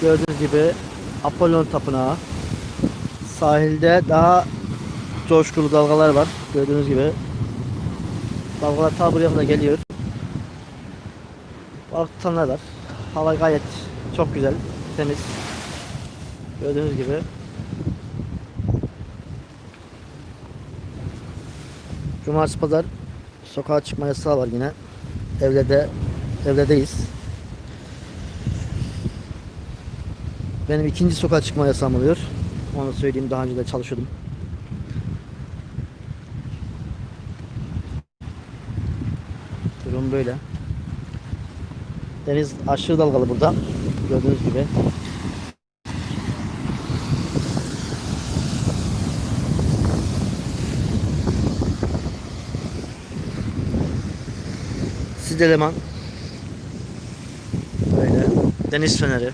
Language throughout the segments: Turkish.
Gördüğünüz gibi Apollon Tapınağı. Sahilde daha coşkulu dalgalar var. Gördüğünüz gibi. Dalgalar ta buraya kadar geliyor. Balık tutanlar. Hava gayet çok güzel, temiz. Gördüğünüz gibi. Cumartesi pazar sokağa çıkma yasağı var yine. Evde evdeyiz. Benim ikinci sokağa çıkma yasağım oluyor. Onu söyleyeyim daha önce de çalışıyordum. Durum böyle. Deniz aşırı dalgalı burada. Gördüğünüz gibi. Sideleman. Böyle. Deniz feneri.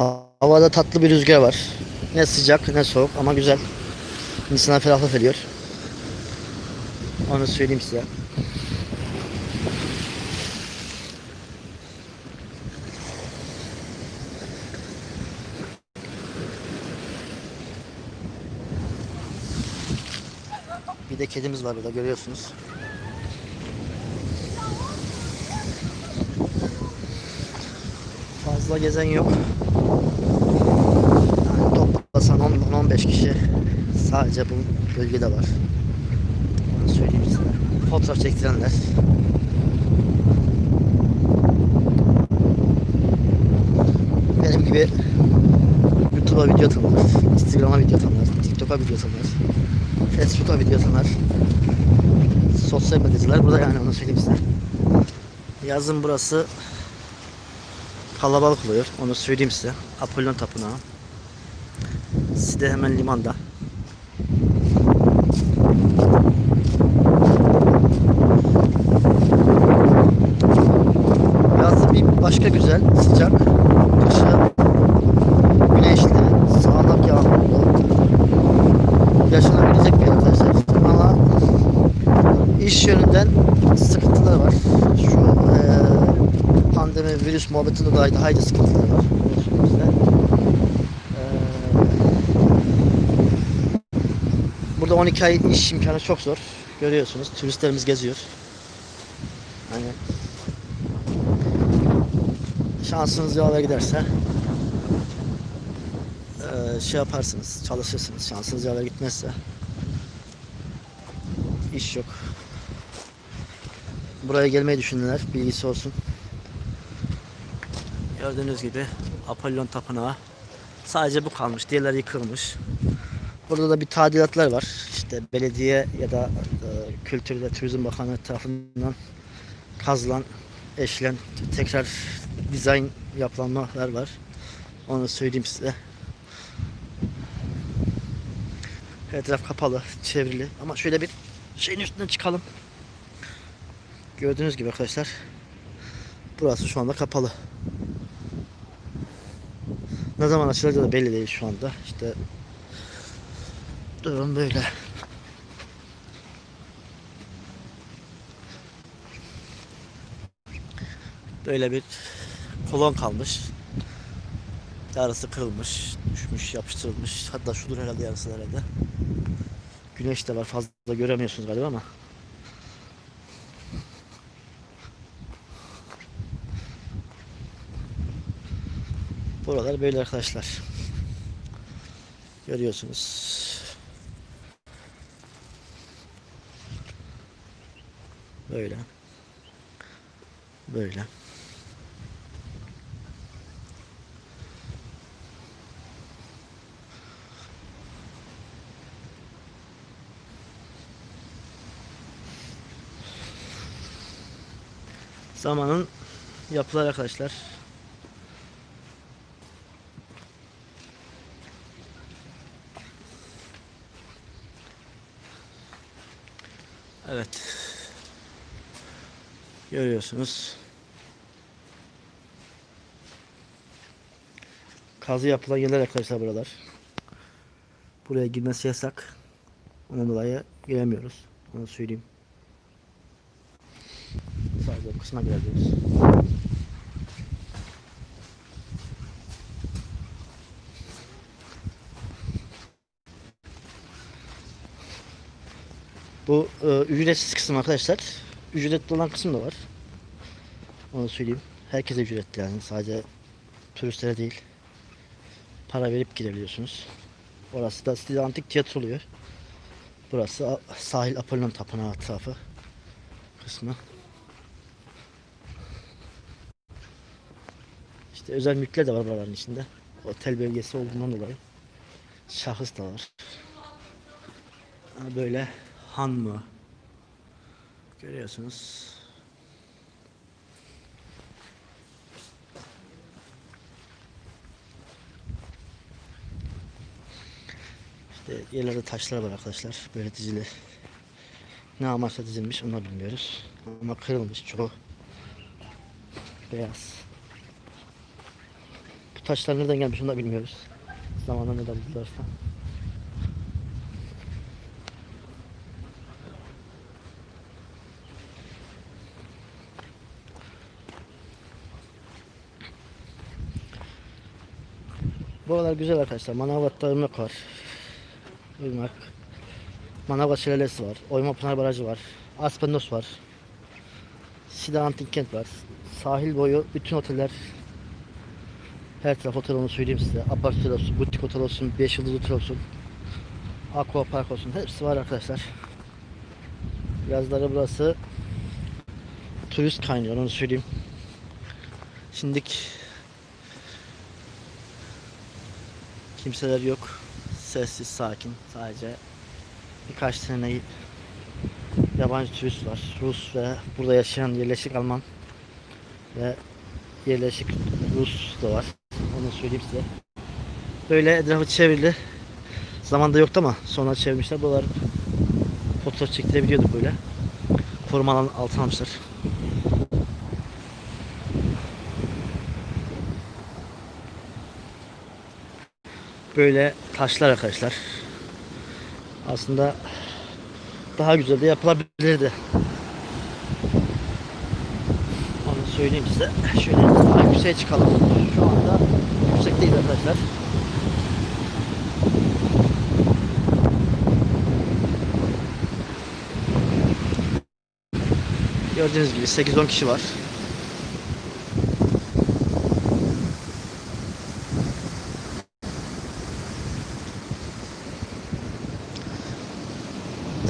Havada tatlı bir rüzgar var. Ne sıcak ne soğuk ama güzel. İnsana ferahlık veriyor. Onu söyleyeyim size. Bir de kedimiz var burada görüyorsunuz. Fazla gezen yok. Yani toplasan 10-15 kişi sadece bu bölgede var. Onu söyleyeyim size. Fotoğraf çektirenler. Benim gibi YouTube'a video atanlar, Instagram'a video atanlar, TikTok'a video atanlar, Facebook'a video atanlar, sosyal medyacılar burada yani onu söyleyeyim size. Yazın burası kalabalık oluyor. Onu söyleyeyim size. Apollon Tapınağı. Side hemen limanda. Yazı bir başka güzel, sıcak. Kışı güneşli, sağanak yağmurlu. Yaşanabilecek bir arkadaşlar. Ama iş yönünden sıkıntılar var. Şu eee pandemi, virüs muhabbetinde dolayı da hayli sıkıntılar var. Söyleyeyim size. Eee, Burada 12 ay iş imkanı çok zor. Görüyorsunuz turistlerimiz geziyor. Hani şansınız yaver giderse eee, şey yaparsınız, çalışırsınız. Şansınız yaver gitmezse iş yok. Buraya gelmeyi düşünenler bilgisi olsun. Gördüğünüz gibi Apollon Tapınağı sadece bu kalmış. Diğerleri yıkılmış. Burada da bir tadilatlar var. İşte belediye ya da e, Kültür ve Turizm Bakanlığı tarafından kazılan, eşlen, tekrar dizayn yapılanmalar var. Onu söyleyeyim size. Etraf kapalı, çevrili. Ama şöyle bir şeyin üstüne çıkalım. Gördüğünüz gibi arkadaşlar. Burası şu anda kapalı. Ne zaman açılacağı da belli değil şu anda. İşte durum böyle. Böyle bir kolon kalmış. Yarısı kırılmış, düşmüş, yapıştırılmış. Hatta şudur herhalde yarısı herhalde. Güneş de var fazla göremiyorsunuz galiba ama. Buralar böyle arkadaşlar. Görüyorsunuz. Böyle. Böyle. Zamanın yapılar arkadaşlar. Evet. Görüyorsunuz. Kazı yapılan yerler arkadaşlar buralar. Buraya girmesi yasak. Ondan dolayı giremiyoruz. Onu söyleyeyim. Sadece bu kısma girebiliyoruz. Bu e, ücretsiz kısım arkadaşlar. Ücretli olan kısım da var. Onu söyleyeyim. Herkese ücretli yani. Sadece turistlere değil. Para verip girebiliyorsunuz. Orası da Stile Antik Tiyatro oluyor. Burası Sahil Apollon Tapınağı etrafı kısmı. İşte özel mülkler de var buraların içinde. Otel bölgesi olduğundan dolayı. Şahıs da var. Böyle han mı? Görüyorsunuz. İşte yerlerde taşlar var arkadaşlar. Böyle dizili. Ne amaçla dizilmiş onu bilmiyoruz. Ama kırılmış çoğu. Beyaz. Bu taşlar nereden gelmiş onu da bilmiyoruz. Zamanla neden buldularsa. Buralar güzel arkadaşlar. Manavgat'ta ırmak var. Irmak. Manavgat Şelalesi var. Oyma Pınar Barajı var. Aspendos var. Sida Antik Kent var. Sahil boyu bütün oteller her taraf otel onu söyleyeyim size. Apart otel olsun, butik otel olsun, 5 yıldız otel olsun. Aqua Park olsun. Hepsi var arkadaşlar. Yazları burası turist kaynıyor onu söyleyeyim. Şimdilik Kimseler yok. Sessiz, sakin. Sadece birkaç tane yabancı turist var. Rus ve burada yaşayan yerleşik Alman ve yerleşik Rus da var. Onu söyleyeyim size. Böyle etrafı çevrili. Zamanda yoktu ama sonra çevirmişler. Buralar fotoğraf çekilebiliyorduk böyle. Koruma altına almışlar. Böyle taşlar arkadaşlar. Aslında daha güzel de yapılabilirdi. Onu söyleyeyim size. Şöyle daha yükseğe çıkalım. Şu anda yüksekteyiz arkadaşlar. Gördüğünüz gibi 8-10 kişi var.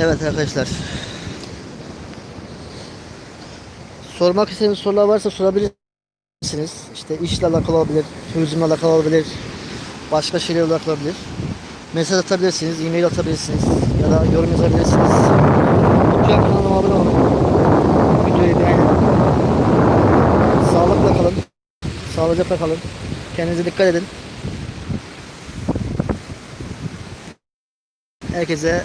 Evet arkadaşlar. Sormak istediğiniz sorular varsa sorabilirsiniz. İşte işle alakalı olabilir, turizmle alakalı olabilir, başka şeylerle alakalı olabilir. Mesaj atabilirsiniz, e-mail atabilirsiniz ya da yorum yazabilirsiniz. Lütfen kanalıma abone olun. Videoyu beğenin. Sağlıkla kalın. Sağlıcakla kalın. Kendinize dikkat edin. Herkese